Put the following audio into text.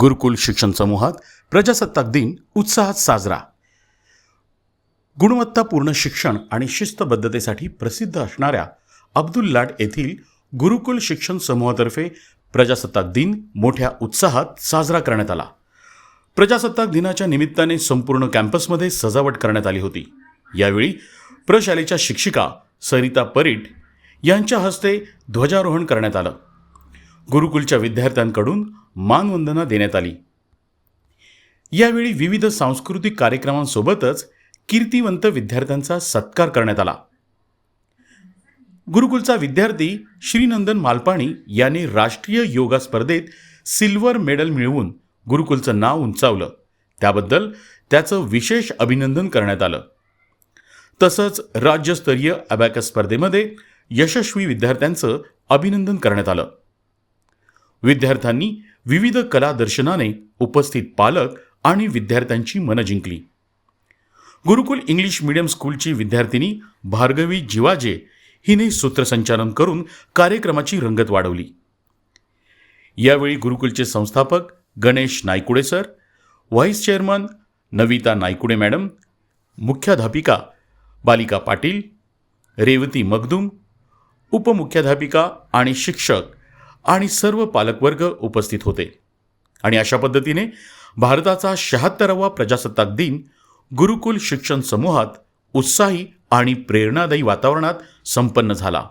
गुरुकुल शिक्षण समूहात प्रजासत्ताक दिन उत्साहात साजरा. गुणवत्तापूर्ण शिक्षण आणि शिस्तबद्धतेसाठी प्रसिद्ध असणाऱ्या अब्दुल लाट येथील गुरुकुल शिक्षण समूहातर्फे प्रजासत्ताक दिन मोठ्या उत्साहात साजरा करण्यात आला. प्रजासत्ताक दिनाच्या निमित्ताने संपूर्ण कॅम्पसमध्ये सजावट करण्यात आली होती. यावेळी प्रशालेच्या शिक्षिका सरिता परीट यांच्या हस्ते ध्वजारोहण करण्यात आलं. गुरुकुलच्या विद्यार्थ्यांकडून मानवंदना देण्यात आली. यावेळी विविध सांस्कृतिक कार्यक्रमांसोबतच कीर्तिवंत विद्यार्थ्यांचा सत्कार करण्यात आला. गुरुकुलचा विद्यार्थी श्रीनंदन मालपाणी याने राष्ट्रीय योगा स्पर्धेत सिल्वर मेडल मिळवून गुरुकुलचं नाव उंचावलं. त्याबद्दल त्याचं विशेष अभिनंदन करण्यात आलं. तसंच राज्यस्तरीय अबॅकस स्पर्धेमध्ये यशस्वी विद्यार्थ्यांचं अभिनंदन करण्यात आलं. विद्यार्थ्यांनी विविध कला दर्शनाने उपस्थित पालक आणि विद्यार्थ्यांची मनं जिंकली. गुरुकुल इंग्लिश मीडियम स्कूलची विद्यार्थिनी भार्गवी जिवाजे हिने सूत्रसंचालन करून कार्यक्रमाची रंगत वाढवली. यावेळी गुरुकुलचे संस्थापक Ganesh Naikude sir vice chairman Navita Naikude madam मुख्याध्यापिका बालिका पाटील रेवती मगदुम उपमुख्याध्यापिका आणि शिक्षक आणि सर्व पालकवर्ग उपस्थित होते. आणि अशा पद्धतीने भारताचा शहात्तरावा प्रजासत्ताक दिन गुरुकुल शिक्षण समूहात उत्साही आणि प्रेरणादायी वातावरणात संपन्न झाला.